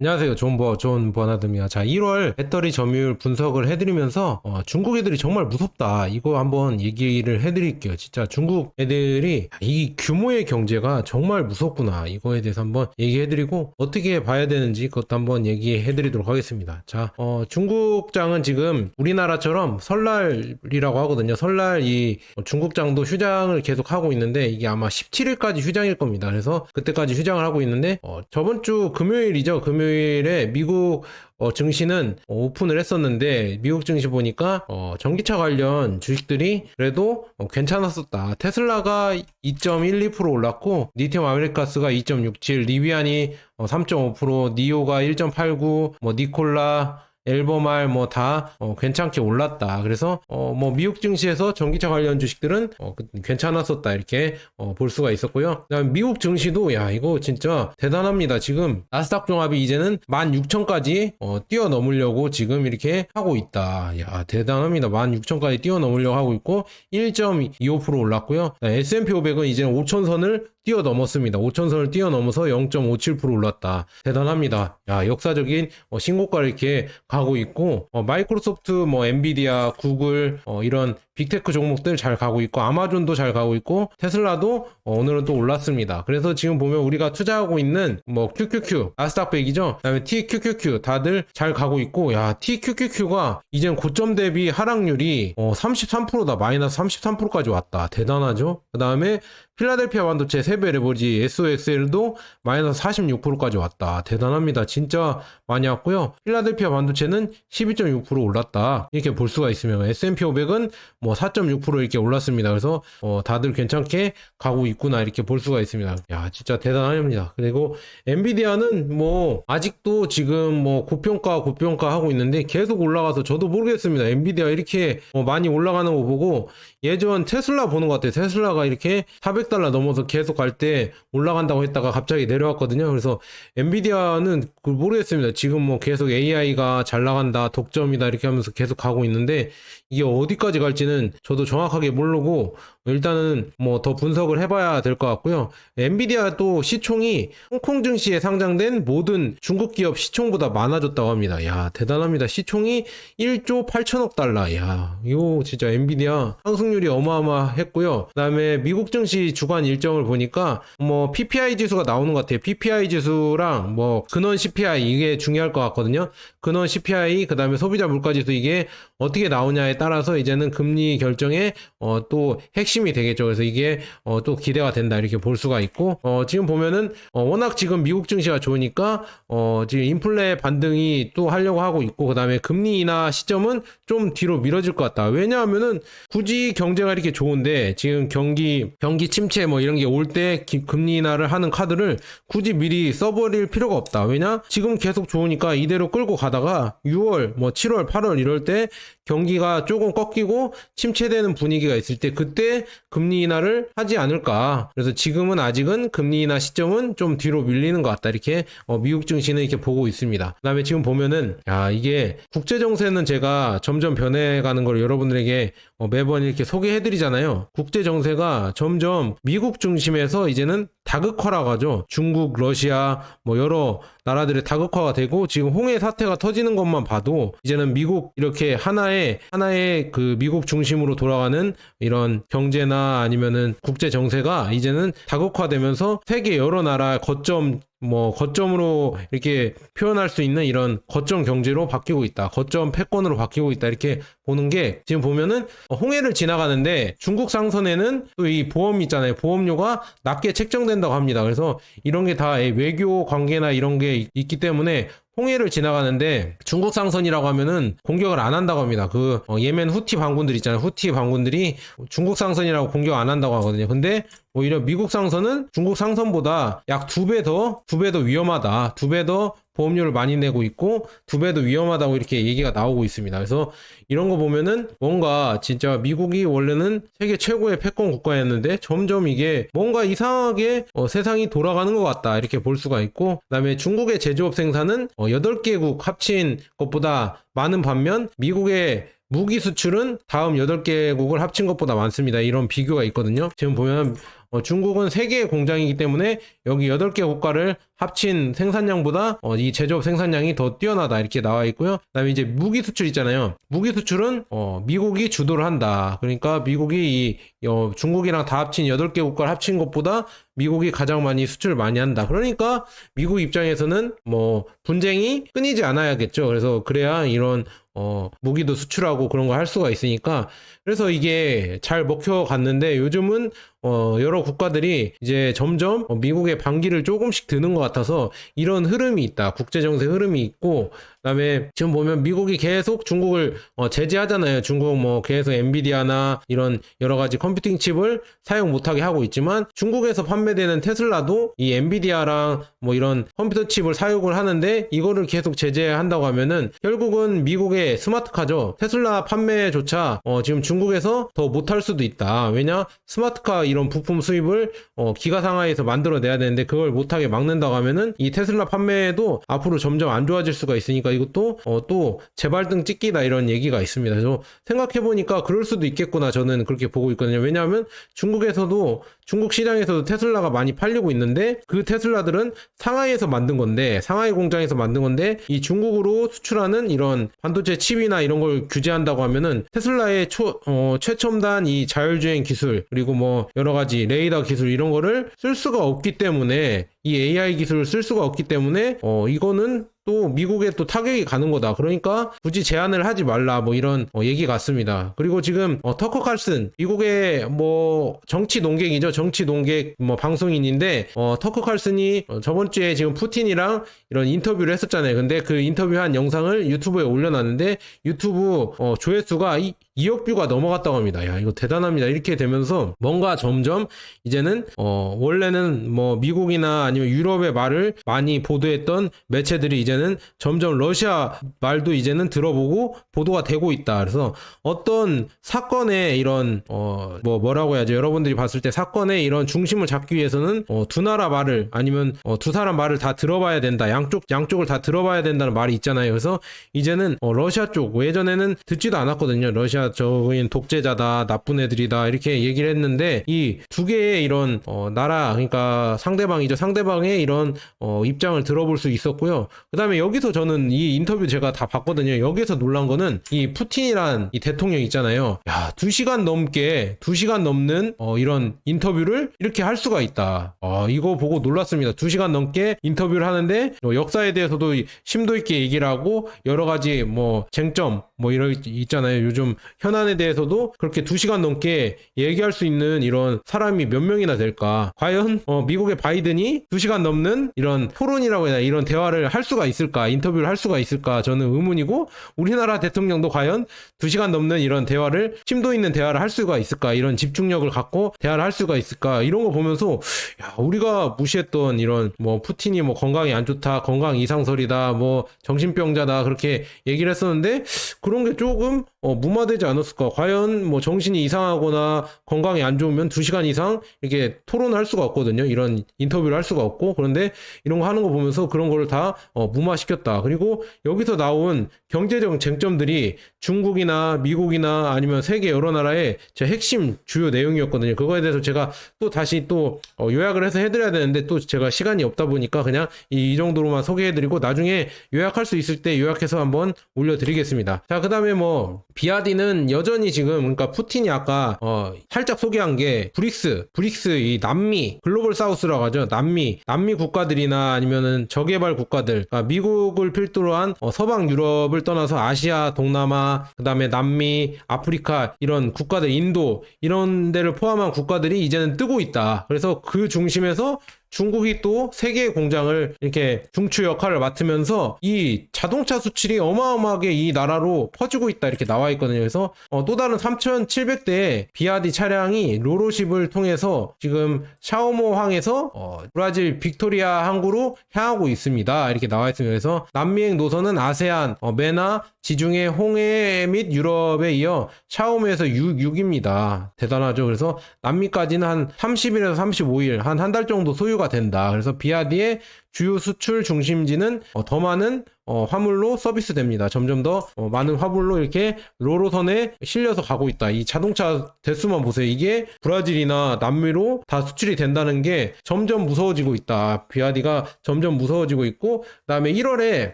안녕하세요. 존 버, 존 버나드입니다. 자, 1월 배터리 점유율 분석을 해드리면서, 어, 중국 애들이 정말 무섭다. 이거 한번 얘기를 해드릴게요. 진짜 중국 애들이 이 규모의 경제가 정말 무섭구나. 이거에 대해서 한번 얘기해드리고, 어떻게 봐야 되는지 그것도 한번 얘기해드리도록 하겠습니다. 자, 어, 중국장은 지금 우리나라처럼 설날이라고 하거든요. 설날 이 중국장도 휴장을 계속 하고 있는데, 이게 아마 17일까지 휴장일 겁니다. 그래서 그때까지 휴장을 하고 있는데, 어, 저번 주 금요일이죠. 금요일 에 미국 어, 증시는 어, 오픈을 했었는데 미국 증시 보니까 어, 전기차 관련 주식들이 그래도 어, 괜찮았었다. 테슬라가 2.12% 올랐고 니티엄 아메리카스가 2.67, 리비안이 어, 3.5%, 니오가 1.89, 뭐 니콜라 엘버말 뭐다 괜찮게 올랐다. 그래서 어, 뭐 미국 증시에서 전기차 관련 주식들은 어, 그- 괜찮았었다 이렇게 어, 볼 수가 있었고요. 그다음 미국 증시도 야 이거 진짜 대단합니다. 지금 나스닥 종합이 이제는 16,000까지 어, 뛰어넘으려고 지금 이렇게 하고 있다. 야 대단합니다. 16,000까지 뛰어넘으려고 하고 있고 1.25% 올랐고요. S&P 500은 이제는 5,000선을 뛰어넘었습니다. 5,000선을 뛰어넘어서 0.57% 올랐다. 대단합니다. 야, 역사적인 어, 신고가를 이렇게 가고 있고, 어, 마이크로소프트, 뭐, 엔비디아, 구글, 어, 이런 빅테크 종목들 잘 가고 있고, 아마존도 잘 가고 있고, 테슬라도 어, 오늘은 또 올랐습니다. 그래서 지금 보면 우리가 투자하고 있는 뭐, QQQ, 나스닥 100이죠? 그 다음에 TQQQ 다들 잘 가고 있고, 야, TQQQ가 이젠 고점 대비 하락률이 어, 33%다. 마이너스 33%까지 왔다. 대단하죠? 그 다음에 필라델피아 반도체 세배 레버지 SOXL도 마이너스 46%까지 왔다. 대단합니다. 진짜 많이 왔고요. 필라델피아 반도체는 12.6% 올랐다. 이렇게 볼 수가 있으면 S&P 500은 뭐4.6% 이렇게 올랐습니다. 그래서 어, 다들 괜찮게 가고 있구나 이렇게 볼 수가 있습니다. 야, 진짜 대단합니다. 그리고 엔비디아는 뭐 아직도 지금 뭐 고평가 고평가 하고 있는데 계속 올라가서 저도 모르겠습니다. 엔비디아 이렇게 어, 많이 올라가는 거 보고 예전 테슬라 보는 것 같아요. 테슬라가 이렇게 400달러 넘어서 계속 갈 때 올라간다고 했다가 갑자기 내려왔거든요. 그래서 엔비디아는 그 모르겠습니다. 지금 뭐 계속 AI가 잘 나간다, 독점이다 이렇게 하면서 계속 가고 있는데 이게 어디까지 갈지는 저도 정확하게 모르고 일단은 뭐 더 분석을 해봐야 될 것 같고요. 엔비디아 또 시총이 홍콩 증시에 상장된 모든 중국 기업 시총보다 많아졌다고 합니다. 야 대단합니다. 시총이 1조 8천억 달러. 야 이거 진짜 엔비디아 상승률이 어마어마했고요. 그다음에 미국 증시 주간 일정을 보니까 뭐 PPI 지수가 나오는 것 같아요. PPI 지수랑 뭐 근원 CPI 이게 중요할 것 같거든요. 근원 CPI 그다음에 소비자 물가 지수 이게 어떻게 나오냐에 따라서 이제는 금리 결정에 어, 또 핵심이 되겠죠. 그래서 이게 어, 또 기대가 된다 이렇게 볼 수가 있고 어, 지금 보면은 어, 워낙 지금 미국 증시가 좋으니까 어, 지금 인플레 반등이 또 하려고 하고 있고 그다음에 금리 인하 시점은 좀 뒤로 미뤄질 것 같다. 왜냐하면은 굳이 경제가 이렇게 좋은데 지금 경기 경기 침체 뭐 이런 게 올 때 금리 인하를 하는 카드를 굳이 미리 써버릴 필요가 없다. 왜냐? 지금 계속 좋으니까 이대로 끌고 가다가 6월, 뭐 7월, 8월 이럴 때 경기가 조금 꺾이고 침체되는 분위기가 있을 때 그때 금리 인하를 하지 않을까. 그래서 지금은 아직은 금리 인하 시점은 좀 뒤로 밀리는 것 같다. 이렇게 어, 미국 증시는 이렇게 보고 있습니다. 그다음에 지금 보면은 야 이게 국제 정세는 제가 점점 변해가는 걸 여러분들에게 어, 매번 이렇게 소개해드리잖아요. 국제 정세가 점점 미국 중심에서 이제는 다극화라고 하죠. 중국, 러시아, 뭐 여러 나라들의 다극화가 되고 지금 홍해 사태가 터지는 것만 봐도 이제는 미국 이렇게 하나의 하나의 그 미국 중심으로 돌아가는 이런 경제나 아니면은 국제 정세가 이제는 다극화되면서 세계 여러 나라 거점 뭐 거점으로 이렇게 표현할 수 있는 이런 거점 경제로 바뀌고 있다. 거점 패권으로 바뀌고 있다. 이렇게 보는 게 지금 보면은 홍해를 지나가는데 중국 상선에는 또 이 보험 있잖아요. 보험료가 낮게 책정된다고 합니다. 그래서 이런 게 다 외교 관계나 이런 게 있- 있기 때문에 홍해를 지나가는데 중국 상선이라고 하면은 공격을 안 한다고 합니다. 그 어, 예멘 후티 반군들 있잖아요. 후티 반군들이 중국 상선이라고 공격 안 한다고 하거든요. 근데 오히려 미국 상선은 중국 상선보다 약 두 배 더, 두 배 더 위험하다. 두 배 더 보험료를 많이 내고 있고 두 배 더 위험하다고 이렇게 얘기가 나오고 있습니다. 그래서 이런 거 보면은 뭔가 진짜 미국이 원래는 세계 최고의 패권 국가였는데 점점 이게 뭔가 이상하게 어, 세상이 돌아가는 것 같다. 이렇게 볼 수가 있고 그다음에 중국의 제조업 생산은 어, 8개국 합친 것보다 많은 반면 미국의 무기 수출은 다음 8개국을 합친 것보다 많습니다. 이런 비교가 있거든요. 지금 보면 어, 중국은 3개의 공장이기 때문에 여기 8개 국가를 합친 생산량보다 어, 이 제조업 생산량이 더 뛰어나다 이렇게 나와 있고요. 그다음에 이제 무기 수출 있잖아요. 무기 수출은 어, 미국이 주도를 한다. 그러니까 미국이 이 어, 중국이랑 다 합친 8개 국가를 합친 것보다 미국이 가장 많이 수출을 많이 한다. 그러니까 미국 입장에서는 뭐 분쟁이 끊이지 않아야겠죠. 그래서 그래야 이런 어, 무기도 수출하고 그런 거 할 수가 있으니까 그래서 이게 잘 먹혀 갔는데 요즘은 어, 여러 국가들이 이제 점점 어, 미국의 반기를 조금씩 드는 것 같아서 이런 흐름이 있다. 국제 정세 흐름이 있고, 그다음에 지금 보면 미국이 계속 중국을 어, 제재하잖아요. 중국 뭐 계속 엔비디아나 이런 여러 가지 컴퓨팅 칩을 사용 못하게 하고 있지만 중국에서 판매되는 테슬라도 이 엔비디아랑 뭐 이런 컴퓨터 칩을 사용을 하는데 이거를 계속 제재한다고 하면은 결국은 미국의 스마트카죠. 테슬라 판매조차 어, 지금 중국 에서 더 못할 수도 있다. 왜냐 스마트카 이런 부품 수입을 어, 기가 상하에서 만들어내야 되는데 그걸 못하게 막는다고 하면은 이 테슬라 판매도 앞으로 점점 안 좋아질 수가 있으니까 이것도 어, 또 재발등 찍기다 이런 얘기가 있습니다. 그래서 생각해 보니까 그럴 수도 있겠구나 저는 그렇게 보고 있거든요. 왜냐하면 중국에서도 중국 시장에서도 테슬라가 많이 팔리고 있는데 그 테슬라들은 상하이에서 만든 건데 상하이 공장에서 만든 건데 이 중국으로 수출하는 이런 반도체 칩이나 이런 걸 규제한다고 하면은 테슬라의 초, 어, 최첨단 이 자율주행 기술 그리고 뭐 여러 가지 레이더 기술 이런 거를 쓸 수가 없기 때문에 이 AI 기술을 쓸 수가 없기 때문에 어 이거는 또 미국에 또 타격이 가는 거다. 그러니까 굳이 제한을 하지 말라 뭐 이런 어, 얘기 같습니다. 그리고 지금 어, 터커 칼슨 미국의 뭐 정치 농객이죠. 정치 농객 뭐 방송인인데 어, 터커 칼슨이 어, 저번 주에 지금 푸틴이랑 이런 인터뷰를 했었잖아요. 근데 그 인터뷰한 영상을 유튜브에 올려놨는데 유튜브 어, 조회수가 이, 2억 뷰가 넘어갔다고 합니다. 야, 이거 대단합니다. 이렇게 되면서 뭔가 점점 이제는 어, 원래는 뭐 미국이나 아니면 유럽의 말을 많이 보도했던 매체들이 이제는 점점 러시아 말도 이제는 들어보고 보도가 되고 있다. 그래서 어떤 사건의 이런 어, 뭐 뭐라고 해야죠? 여러분들이 봤을 때 사건의 이런 중심을 잡기 위해서는 어, 두 나라 말을 아니면 어, 두 사람 말을 다 들어봐야 된다. 양쪽 양쪽을 다 들어봐야 된다는 말이 있잖아요. 그래서 이제는 어, 러시아 쪽 예전에는 듣지도 않았거든요. 러시아 저긴 독재자다, 나쁜 애들이다 이렇게 얘기를 했는데 이 두 개의 이런 어, 나라 그러니까 상대방이죠. 상대방의 이런 어, 입장을 들어볼 수 있었고요. 그다음에 여기서 저는 이 인터뷰 제가 다 봤거든요. 여기서 놀란 거는 이 푸틴이란 이 대통령 있잖아요. 야, 두 시간 넘게 두 시간 넘는 어, 이런 인터뷰를 이렇게 할 수가 있다. 아, 이거 보고 놀랐습니다. 두 시간 넘게 인터뷰를 하는데 어, 역사에 대해서도 심도 있게 얘기를 하고 여러 가지 뭐 쟁점 뭐 이런 있잖아요. 요즘 현안에 대해서도 그렇게 두 시간 넘게 얘기할 수 있는 이런 사람이 몇 명이나 될까? 과연 어, 미국의 바이든이 두 시간 넘는 이런 토론이라고 해야 되나 이런 대화를 할 수가 있을까? 인터뷰를 할 수가 있을까? 저는 의문이고 우리나라 대통령도 과연 두 시간 넘는 이런 대화를 심도 있는 대화를 할 수가 있을까? 이런 집중력을 갖고 대화를 할 수가 있을까? 이런 거 보면서 야, 우리가 무시했던 이런 뭐 푸틴이 뭐 건강이 안 좋다, 건강 이상설이다, 뭐 정신병자다 그렇게 얘기를 했었는데 그런 게 조금 어, 무마되 지 않았을까? 과연 뭐 정신이 이상하거나 건강이 안 좋으면 두 시간 이상 이렇게 토론을 할 수가 없거든요. 이런 인터뷰를 할 수가 없고 그런데 이런 거 하는 거 보면서 그런 거를 다 어, 무마시켰다. 그리고 여기서 나온 경제적 쟁점들이 중국이나 미국이나 아니면 세계 여러 나라의 제 핵심 주요 내용이었거든요. 그거에 대해서 제가 또 다시 또 어, 요약을 해서 해드려야 되는데 또 제가 시간이 없다 보니까 그냥 이, 이 정도로만 소개해드리고 나중에 요약할 수 있을 때 요약해서 한번 올려드리겠습니다. 자, 그 다음에 뭐 비아디는 여전히 지금 그러니까 푸틴이 아까 어, 살짝 소개한 게 브릭스, 브릭스 이 남미 글로벌 사우스라고 하죠. 남미, 남미 국가들이나 아니면은 저개발 국가들, 그러니까 미국을 필두로 한 어, 서방 유럽을 떠나서 아시아, 동남아, 그다음에 남미, 아프리카 이런 국가들, 인도 이런 데를 포함한 국가들이 이제는 뜨고 있다. 그래서 그 중심에서 중국이 또세 개의 공장을 이렇게 중추 역할을 맡으면서 이 자동차 수출이 어마어마하게 이 나라로 퍼지고 있다 이렇게 나와 있거든요. 그래서 어, 또 다른 3,700대의 비아디 차량이 로로십을 통해서 지금 샤오모항에서 어, 브라질 빅토리아 항구로 향하고 있습니다. 이렇게 나와 있습니다. 그래서 남미행 노선은 아세안, 어, 메나, 지중해, 홍해 및 유럽에 이어 샤오미에서 6, 6입니다. 대단하죠. 그래서 남미까지는 한 30일에서 35일, 한 한 달 정도 소 유가 된다. 그래서 비아디의 주요 수출 중심지는 어, 더 많은 어, 화물로 서비스됩니다. 점점 더 어, 많은 화물로 이렇게 로로선에 실려서 가고 있다. 이 자동차 대수만 보세요. 이게 브라질이나 남미로 다 수출이 된다는 게 점점 무서워지고 있다. 비아디가 점점 무서워지고 있고 그다음에 1월에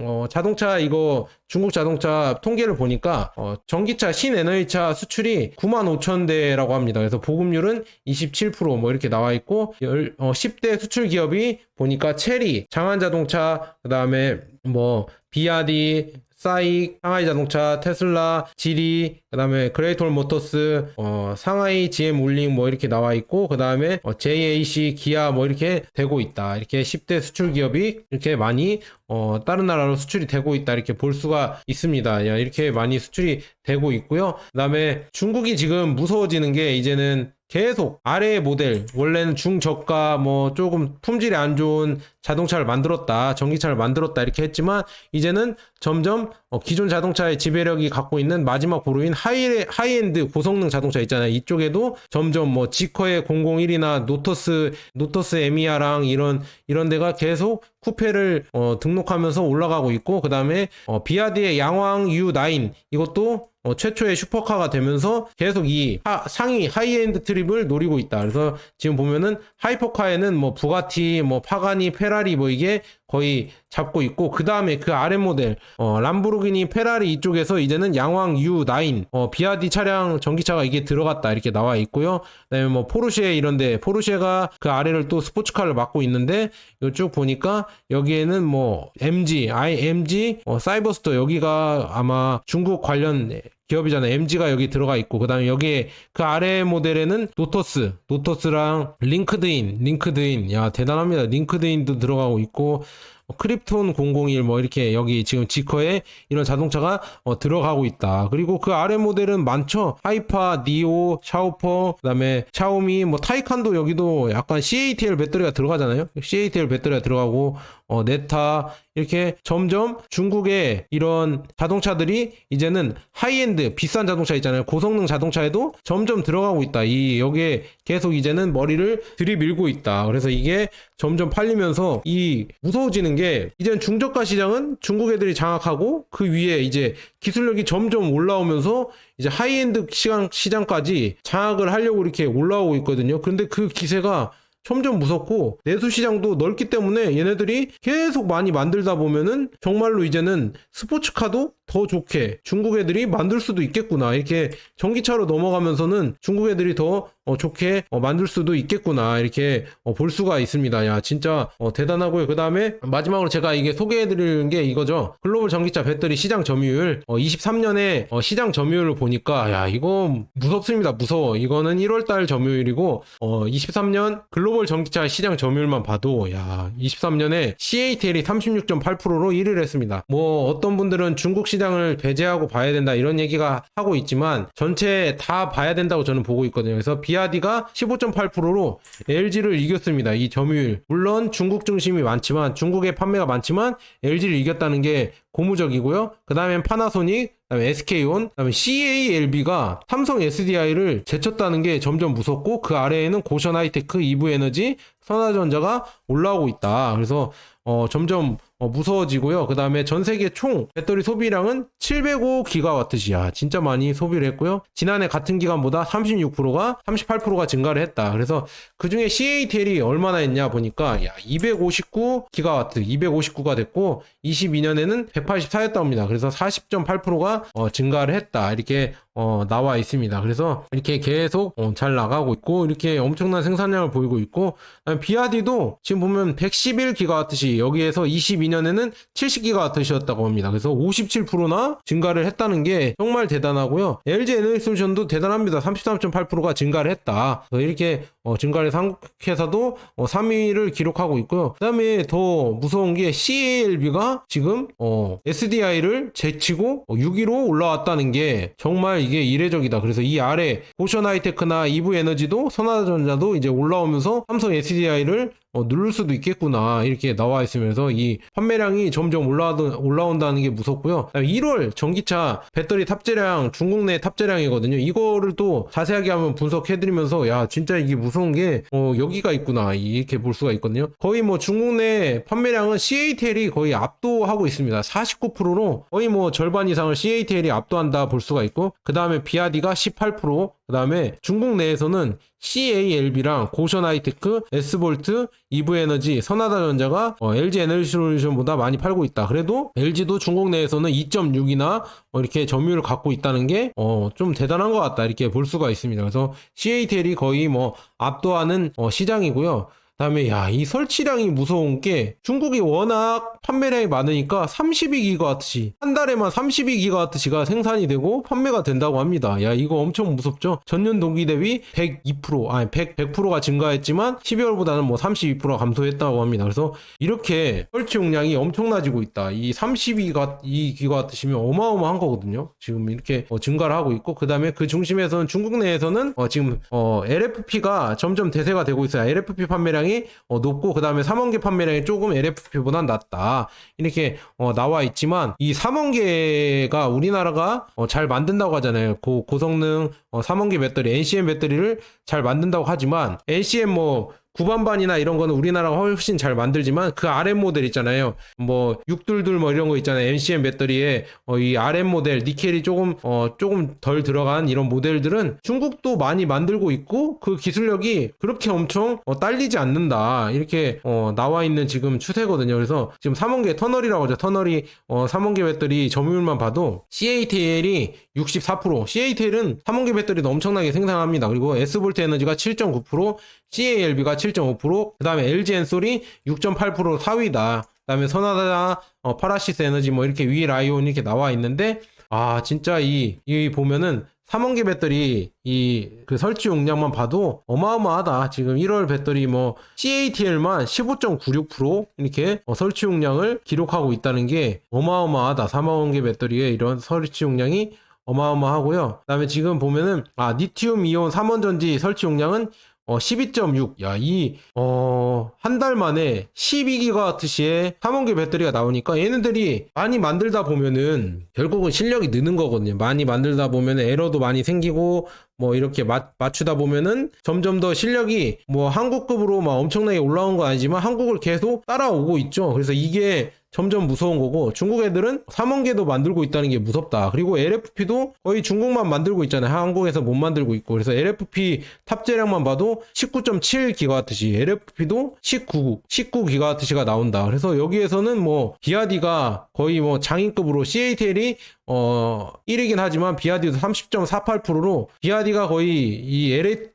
어, 자동차 이거 중국 자동차 통계를 보니까 어, 전기차 신에너지차 수출이 9만 5천 대라고 합니다. 그래서 보급률은 27%뭐 이렇게 나와 있고 열, 어, 10대 수출 기업이 보니까 체리, 장한자동차, 그다음에 뭐 비아디, 사익, 상하이 자동차, 테슬라, 지리, 그 다음에 그레이톨 모터스, 어, 상하이 GM 울링 뭐 이렇게 나와 있고 그 다음에 어, JAC, 기아 뭐 이렇게 되고 있다. 이렇게 10대 수출 기업이 이렇게 많이 어, 다른 나라로 수출이 되고 있다. 이렇게 볼 수가 있습니다. 야, 이렇게 많이 수출이 되고 있고요. 그 다음에 중국이 지금 무서워지는 게 이제는 계속 아래의 모델 원래는 중저가 뭐 조금 품질이 안 좋은 자동차를 만들었다 전기차를 만들었다 이렇게 했지만 이제는 점점 어, 기존 자동차의 지배력이 갖고 있는 마지막 보루인 하이, 하이엔드 고성능 자동차 있잖아요 이쪽에도 점점 뭐 지커의 001이나 노터스 노터스 에미아랑 이런 이런 데가 계속 쿠페를 어, 등록하면서 올라가고 있고 그 다음에 어, 비아디의 양왕 U9 이것도 어, 최초의 슈퍼카가 되면서 계속 이 하- 상위 하이엔드 트립을 노리고 있다. 그래서 지금 보면은 하이퍼카에는 뭐 부가티, 뭐 파가니, 페라리 뭐 이게 거의 잡고 있고 그 다음에 그 아래 모델 어, 람보르기니, 페라리 이쪽에서 이제는 양왕 U9 어, 비아디 차량 전기차가 이게 들어갔다 이렇게 나와 있고요. 그다음에 뭐 포르쉐 이런데 포르쉐가 그 아래를 또 스포츠카를 맡고 있는데 이쪽 보니까 여기에는 뭐 MG, IMG, 어, 사이버스터 여기가 아마 중국 관련 기업이잖아요. MG가 여기 들어가 있고 그다음에 여기에 그 아래 모델에는 노터스, 노터스랑 링크드인, 링크드인, 야 대단합니다. 링크드인도 들어가고 있고 어, 크립톤 001 뭐 이렇게 여기 지금 지커에 이런 자동차가 어, 들어가고 있다. 그리고 그 아래 모델은 많죠. 하이파, 니오, 샤오퍼, 그다음에 샤오미, 뭐 타이칸도 여기도 약간 CATL 배터리가 들어가잖아요. CATL 배터리가 들어가고 어, 네타 이렇게 점점 중국의 이런 자동차들이 이제는 하이엔드 비싼 자동차 있잖아요. 고성능 자동차에도 점점 들어가고 있다. 이 여기에 계속 이제는 머리를 들이밀고 있다. 그래서 이게 점점 팔리면서 이 무서워지는 게 이제는 중저가 시장은 중국 애들이 장악하고 그 위에 이제 기술력이 점점 올라오면서 이제 하이엔드 시장 시장까지 장악을 하려고 이렇게 올라오고 있거든요. 근데 그 기세가 점점 무섭고 내수 시장도 넓기 때문에 얘네들이 계속 많이 만들다 보면은 정말로 이제는 스포츠카도 더 좋게 중국 애들이 만들 수도 있겠구나 이렇게 전기차로 넘어가면서는 중국 애들이 더 어, 좋게 어, 만들 수도 있겠구나 이렇게 어, 볼 수가 있습니다. 야 진짜 어, 대단하고요. 그 다음에 마지막으로 제가 이게 소개해드리는 게 이거죠. 글로벌 전기차 배터리 시장 점유율 23년에 시장 점유율을 보니까 야 이거 무섭습니다. 무서워. 이거는 1월달 점유율이고 23년 글로벌 전기차 시장 점유율만 봐도 야 23년에 CATL이 36.8%로 1위를 했습니다. 뭐 어떤 분들은 중국 시장을 배제하고 봐야 된다 이런 얘기가 하고 있지만 전체 다 봐야 된다고 저는 보고 있거든요. 그래서 비 아디가 15.8%로 LG를 이겼습니다. 이 점유율. 물론 중국 중심이 많지만 중국의 판매가 많지만 LG를 이겼다는 게 고무적이고요. 그 다음엔 파나소닉, 그다음에 SK온, 그다음에 CALB가 삼성 SDI를 제쳤다는 게 점점 무섭고 그 아래에는 고션 하이테크, 이브에너지, 선화전자가 올라오고 있다. 그래서 어, 점점 어, 무서워지고요. 그 다음에 전 세계 총 배터리 소비량은 705기가와트시야. 진짜 많이 소비를 했고요. 지난해 같은 기간보다 36%가 38%가 증가를 했다. 그래서 그 중에 CATL이 얼마나 했냐 보니까 야 259기가와트, 259가 됐고 22년에는 184였다 합니다. 그래서 40.8%가 어, 증가를 했다. 이렇게 어, 나와 있습니다. 그래서 이렇게 계속 어, 잘 나가고 있고 이렇게 엄청난 생산량을 보이고 있고 비아디도 지금 보면 111기가와트시 여기에서 22 년에는 70기가와트시였다고 합니다. 그래서 57%나 증가를 했다는 게 정말 대단하고요. LG 에너지 솔루션도 대단합니다. 33.8%가 증가를 했다. 이렇게 어, 증가를 한국 회사도 어, 3위를 기록하고 있고요. 그다음에 더 무서운 게 CALB가 지금 어, SDI를 제치고 6위로 올라왔다는 게 정말 이게 이례적이다. 그래서 이 아래 보션 하이테크나 이브 에너지도 선화전자도 이제 올라오면서 삼성 SDI를 어, 누를 수도 있겠구나 이렇게 나와 있으면서 이 판매량이 점점 올라 올라온다는 게 무섭고요. 그다음에 1월 전기차 배터리 탑재량 중국 내 탑재량이거든요. 이거를 또 자세하게 한번 분석해드리면서 야 진짜 이게 무서운 게 어, 여기가 있구나 이렇게 볼 수가 있거든요. 거의 뭐 중국 내 판매량은 CATL이 거의 압도하고 있습니다. 49%로 거의 뭐 절반 이상을 CATL이 압도한다 볼 수가 있고 그 다음에 비아디가 18%, 그 다음에 중국 내에서는 CALB랑 고션 하이테크, S볼트, 이브에너지, 선하다전자가 어, LG 에너지 솔루션보다 많이 팔고 있다. 그래도 LG도 중국 내에서는 2.6이나 이렇게 점유율을 갖고 있다는 게 어, 좀 대단한 것 같다. 이렇게 볼 수가 있습니다. 그래서 CATL이 거의 뭐 압도하는 어, 시장이고요. 그다음에 야 이 설치량이 무서운 게 중국이 워낙 판매량이 많으니까 32기가와트시 한 달에만 32기가와트시가 생산이 되고 판매가 된다고 합니다. 야 이거 엄청 무섭죠? 전년 동기 대비 102% 아니 100 100%가 증가했지만 12월보다는 뭐 32%가 감소했다고 합니다. 그래서 이렇게 설치 용량이 엄청나지고 있다. 이 32기가 이 기가와트시면 어마어마한 거거든요. 지금 이렇게 어, 증가를 하고 있고 그 다음에 그 중심에서는 중국 내에서는 어, 지금 어, LFP가 점점 대세가 되고 있어요. LFP 판매량이 어, 높고 그 다음에 3원계 판매량이 조금 LFP보다 낮다 이렇게 어, 나와 있지만 이 3원계가 우리나라가 어, 잘 만든다고 하잖아요. 고, 고성능 어, 3원계 배터리 NCM 배터리를 잘 만든다고 하지만 NCM 뭐 구반반이나 이런 거는 우리나라가 훨씬 잘 만들지만 그 RM 모델 있잖아요. 뭐 622 뭐 이런 거 있잖아요. NCM 배터리에 어, 이 RM 모델 니켈이 조금 어, 조금 덜 들어간 이런 모델들은 중국도 많이 만들고 있고 그 기술력이 그렇게 엄청 어, 딸리지 않는다. 이렇게 어, 나와 있는 지금 추세거든요. 그래서 지금 3원계 터널이라고 하죠. 터널이 어, 3원계 배터리 점유율만 봐도 CATL이 64%, CATL은 3원계 배터리도 엄청나게 생산합니다. 그리고 S볼트 에너지가 7.9%, CALB가 7.5%, 그 다음에 LG 엔솔이 6.8% 4위다. 그 다음에 선하다, 어, 파라시스 에너지 뭐 이렇게 위 라이온 이렇게 나와 있는데, 아, 진짜 이, 이 보면은 3원계 배터리 이 그 설치 용량만 봐도 어마어마하다. 지금 1월 배터리 뭐 CATL만 15.96% 이렇게 어, 설치 용량을 기록하고 있다는 게 어마어마하다. 3원계 배터리의 이런 설치 용량이 어마어마하고요. 그다음에 지금 보면은 아 리튬 이온 3원 전지 설치 용량은 어 12.6. 야, 이 어, 한 달 만에 12기가와트시의 3원계 배터리가 나오니까 얘네들이 많이 만들다 보면은 결국은 실력이 느는 거거든요. 많이 만들다 보면은 에러도 많이 생기고 뭐 이렇게 맞, 맞추다 보면은 점점 더 실력이 뭐 한국급으로 막 엄청나게 올라온 건 아니지만 한국을 계속 따라오고 있죠. 그래서 이게 점점 무서운 거고 중국 애들은 3원계도 만들고 있다는 게 무섭다. 그리고 LFP도 거의 중국만 만들고 있잖아요. 한국에서 못 만들고 있고. 그래서 LFP 탑재량만 봐도 19.7 기가와트시, LFP도 19, 19 기가와트시가 나온다. 그래서 여기에서는 뭐 비아디가 거의 뭐 장인급으로 CATL이 어 1이긴 하지만 비아디도 30.48%로 비아디가 거의 이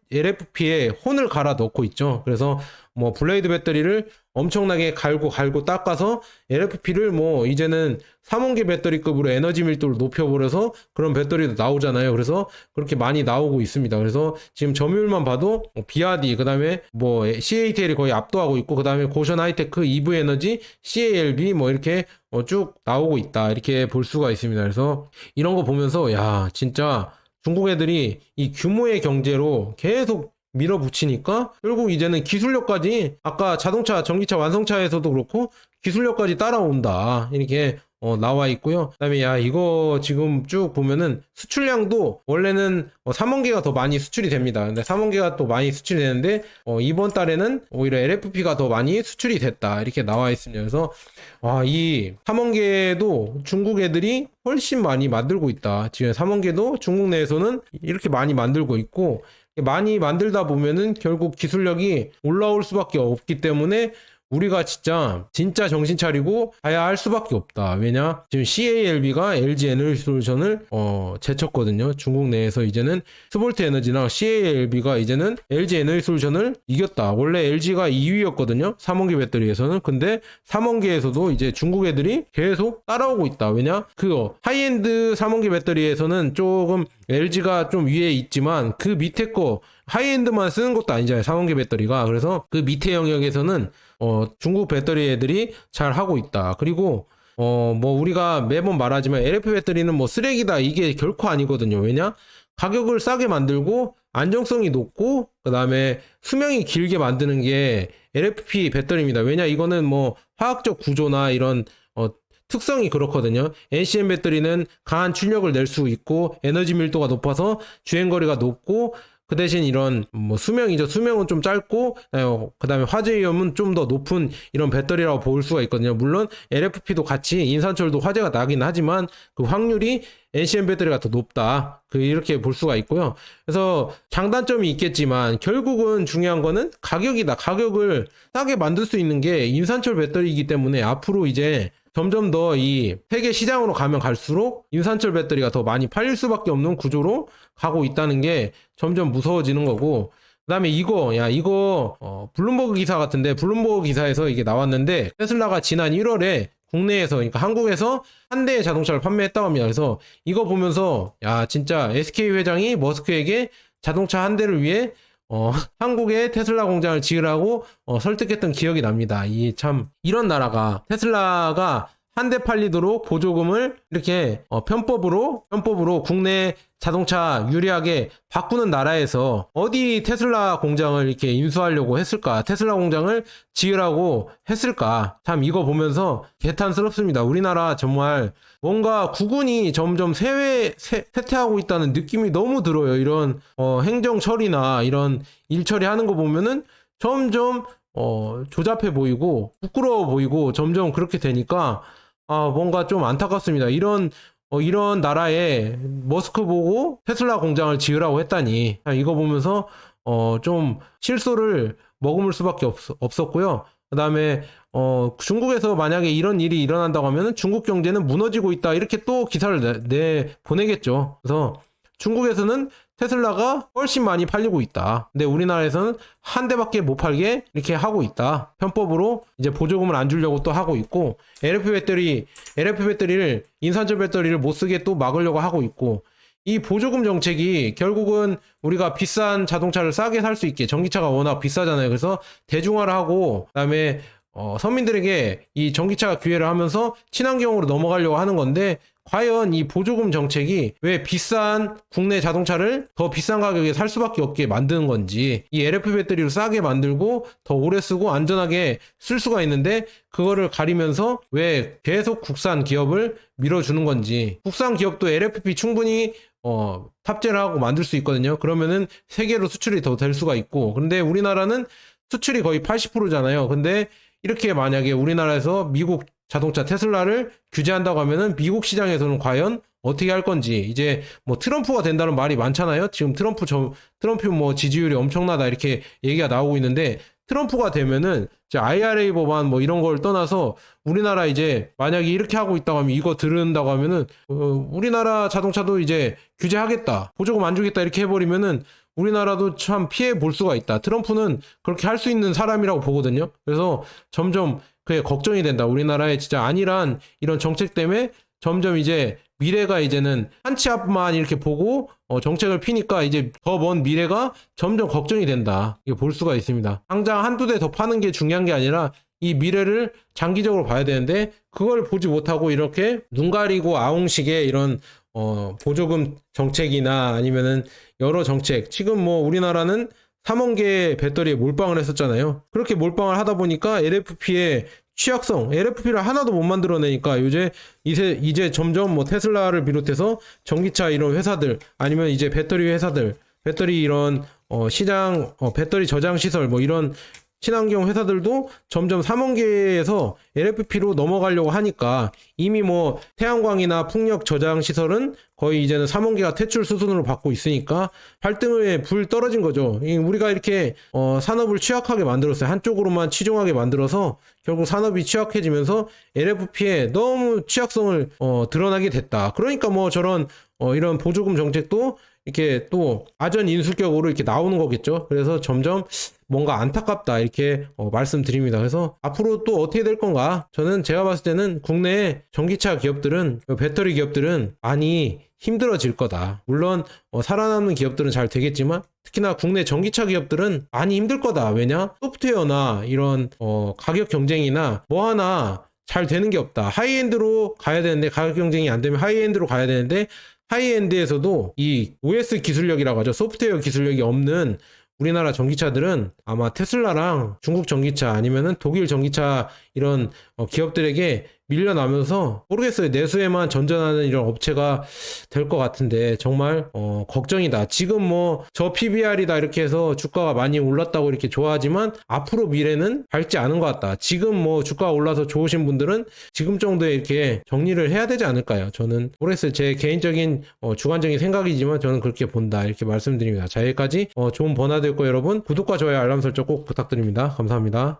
LFP에 혼을 갈아 넣고 있죠. 그래서 뭐 블레이드 배터리를 엄청나게 갈고 갈고 닦아서 LFP를 뭐 이제는 3원계 배터리급으로 에너지 밀도를 높여버려서 그런 배터리도 나오잖아요. 그래서 그렇게 많이 나오고 있습니다. 그래서 지금 점유율만 봐도 비아디 그다음에 뭐 CATL이 거의 압도하고 있고 그 다음에 고션 하이테크, EV 에너지, CALB 뭐 이렇게 어, 쭉 나오고 있다. 이렇게 볼 수가 있습니다. 그래서 이런 거 보면서 야 진짜 중국 애들이 이 규모의 경제로 계속 밀어붙이니까 결국 이제는 기술력까지 아까 자동차 전기차 완성차에서도 그렇고 기술력까지 따라온다 이렇게 어, 나와 있고요. 그다음에 야 이거 지금 쭉 보면은 수출량도 원래는 어, 3원계가 더 많이 수출이 됩니다. 근데 3원계가 또 많이 수출이 되는데 어, 이번 달에는 오히려 LFP가 더 많이 수출이 됐다 이렇게 나와 있습니다. 그래서 와이 3원계도 중국 애들이 훨씬 많이 만들고 있다. 지금 3원계도 중국 내에서는 이렇게 많이 만들고 있고 많이 만들다 보면은 결국 기술력이 올라올 수밖에 없기 때문에 우리가 진짜 진짜 정신 차리고 가야 할 수밖에 없다. 왜냐? 지금 CALB가 LG 에너지 솔루션을 어, 제쳤거든요. 중국 내에서 이제는 스볼트 에너지나 CALB가 이제는 LG 에너지 솔루션을 이겼다. 원래 LG가 2위였거든요. 3원계 배터리에서는. 근데 3원계에서도 이제 중국 애들이 계속 따라오고 있다. 왜냐? 그 하이엔드 3원계 배터리에서는 조금 LG가 좀 위에 있지만 그 밑에 거 하이엔드만 쓰는 것도 아니잖아요. 3원계 배터리가. 그래서 그 밑에 영역에서는 어, 중국 배터리 애들이 잘 하고 있다. 그리고 어, 뭐 우리가 매번 말하지만 LFP 배터리는 뭐 쓰레기다. 이게 결코 아니거든요. 왜냐? 가격을 싸게 만들고 안정성이 높고 그다음에 수명이 길게 만드는 게 LFP 배터리입니다. 왜냐 이거는 뭐 화학적 구조나 이런 어, 특성이 그렇거든요. NCM 배터리는 강한 출력을 낼 수 있고 에너지 밀도가 높아서 주행 거리가 높고 그 대신 이런 뭐 수명이죠. 수명은 좀 짧고 그 다음에 화재 위험은 좀 더 높은 이런 배터리라고 볼 수가 있거든요. 물론 LFP도 같이 인산철도 화재가 나긴 하지만 그 확률이 NCM 배터리가 더 높다. 그 이렇게 볼 수가 있고요. 그래서 장단점이 있겠지만 결국은 중요한 거는 가격이다. 가격을 싸게 만들 수 있는 게 인산철 배터리이기 때문에 앞으로 이제 점점 더 이 세계 시장으로 가면 갈수록 인산철 배터리가 더 많이 팔릴 수밖에 없는 구조로 가고 있다는 게 점점 무서워지는 거고 그다음에 이거 야 이거 어, 블룸버그 기사 같은데 블룸버그 기사에서 이게 나왔는데 테슬라가 지난 1월에 국내에서 그러니까 한국에서 한 대의 자동차를 판매했다고 합니다. 그래서 이거 보면서 야 진짜 SK 회장이 머스크에게 자동차 한 대를 위해 어, 한국에 테슬라 공장을 지으라고 어, 설득했던 기억이 납니다. 이 참 이런 나라가 테슬라가 한 대 팔리도록 보조금을 이렇게 어, 편법으로 편법으로 국내 자동차 유리하게 바꾸는 나라에서 어디 테슬라 공장을 이렇게 인수하려고 했을까? 테슬라 공장을 지으라고 했을까? 참 이거 보면서 개탄스럽습니다. 우리나라 정말 뭔가 국군이 점점 세회 세, 쇠퇴하고 있다는 느낌이 너무 들어요. 이런 어, 행정 처리나 이런 일 처리하는 거 보면은 점점 어, 조잡해 보이고 부끄러워 보이고 점점 그렇게 되니까 아 뭔가 좀 안타깝습니다. 이런 어, 이런 나라에 머스크 보고 테슬라 공장을 지으라고 했다니 아, 이거 보면서 어, 좀 실소를 머금을 수밖에 없, 없었고요. 그다음에 어, 중국에서 만약에 이런 일이 일어난다고 하면 중국 경제는 무너지고 있다 이렇게 또 기사를 내, 내 보내겠죠. 그래서 중국에서는 테슬라가 훨씬 많이 팔리고 있다. 근데 우리나라에서는 한 대밖에 못 팔게 이렇게 하고 있다. 편법으로 이제 보조금을 안 주려고 또 하고 있고 LFP 배터리 LFP 배터리를 인산철 배터리를 못 쓰게 또 막으려고 하고 있고 이 보조금 정책이 결국은 우리가 비싼 자동차를 싸게 살 수 있게 전기차가 워낙 비싸잖아요. 그래서 대중화를 하고 그다음에 어, 서민들에게 이 전기차 기회를 하면서 친환경으로 넘어가려고 하는 건데 과연 이 보조금 정책이 왜 비싼 국내 자동차를 더 비싼 가격에 살 수밖에 없게 만드는 건지 이 LFP 배터리로 싸게 만들고 더 오래 쓰고 안전하게 쓸 수가 있는데 그거를 가리면서 왜 계속 국산 기업을 밀어주는 건지 국산 기업도 LFP 충분히 어, 탑재를 하고 만들 수 있거든요. 그러면은 세계로 수출이 더 될 수가 있고 그런데 우리나라는 수출이 거의 80%잖아요. 근데 이렇게 만약에 우리나라에서 미국 자동차 테슬라를 규제한다고 하면은 미국 시장에서는 과연 어떻게 할 건지 이제 뭐 트럼프가 된다는 말이 많잖아요. 지금 트럼프 저 트럼프 뭐 지지율이 엄청나다 이렇게 얘기가 나오고 있는데 트럼프가 되면은 이제 IRA 법안 뭐 이런 걸 떠나서 우리나라 이제 만약에 이렇게 하고 있다고 하면 이거 들은다고 하면은 어, 우리나라 자동차도 이제 규제하겠다 보조금 안 주겠다 이렇게 해버리면은 우리나라도 참 피해 볼 수가 있다. 트럼프는 그렇게 할 수 있는 사람이라고 보거든요. 그래서 점점 그게 걱정이 된다. 우리나라의 진짜 안일한 이런 정책 때문에 점점 이제 미래가 이제는 한 치 앞만 이렇게 보고 어, 정책을 피니까 이제 더 먼 미래가 점점 걱정이 된다. 이게 볼 수가 있습니다. 당장 한두 대 더 파는 게 중요한 게 아니라 이 미래를 장기적으로 봐야 되는데 그걸 보지 못하고 이렇게 눈 가리고 아웅식의 이런 어, 보조금 정책이나 아니면은 여러 정책 지금 뭐 우리나라는 3원 개 배터리에 몰빵을 했었잖아요. 그렇게 몰빵을 하다 보니까 LFP의 취약성, LFP를 하나도 못 만들어내니까 이제 이제 이제 점점 뭐 테슬라를 비롯해서 전기차 이런 회사들 아니면 이제 배터리 회사들, 배터리 이런 어 시장 어 배터리 저장 시설 뭐 이런 친환경 회사들도 점점 3원계에서 LFP로 넘어가려고 하니까 이미 뭐 태양광이나 풍력 저장 시설은 거의 이제는 3원계가 퇴출 수순으로 받고 있으니까 발등에 불 떨어진 거죠. 우리가 이렇게 어 산업을 취약하게 만들었어요. 한쪽으로만 치중하게 만들어서 결국 산업이 취약해지면서 LFP에 너무 취약성을 어 드러나게 됐다. 그러니까 뭐 저런 어 이런 보조금 정책도 이렇게 또 아전 인수격으로 이렇게 나오는 거겠죠. 그래서 점점 뭔가 안타깝다 이렇게 어, 말씀드립니다. 그래서 앞으로 또 어떻게 될 건가? 저는 제가 봤을 때는 국내 전기차 기업들은 배터리 기업들은 많이 힘들어질 거다. 물론 어, 살아남는 기업들은 잘 되겠지만 특히나 국내 전기차 기업들은 많이 힘들 거다. 왜냐? 소프트웨어나 이런 어, 가격 경쟁이나 뭐 하나 잘 되는 게 없다. 하이엔드로 가야 되는데 가격 경쟁이 안 되면 하이엔드로 가야 되는데 하이엔드에서도 이 OS 기술력이라고 하죠. 소프트웨어 기술력이 없는 우리나라 전기차들은 아마 테슬라랑 중국 전기차 아니면은 독일 전기차 이런 어, 기업들에게 밀려나면서 모르겠어요. 내수에만 전전하는 이런 업체가 될 것 같은데 정말 어, 걱정이다. 지금 뭐 저 PBR이다 이렇게 해서 주가가 많이 올랐다고 이렇게 좋아하지만 앞으로 미래는 밝지 않은 것 같다. 지금 뭐 주가가 올라서 좋으신 분들은 지금 정도에 이렇게 정리를 해야 되지 않을까요? 저는 모르겠어요. 제 개인적인 어, 주관적인 생각이지만 저는 그렇게 본다 이렇게 말씀드립니다. 자 여기까지 어, 좋은 번화도 있고 여러분 구독과 좋아요 알람 설정 꼭 부탁드립니다. 감사합니다.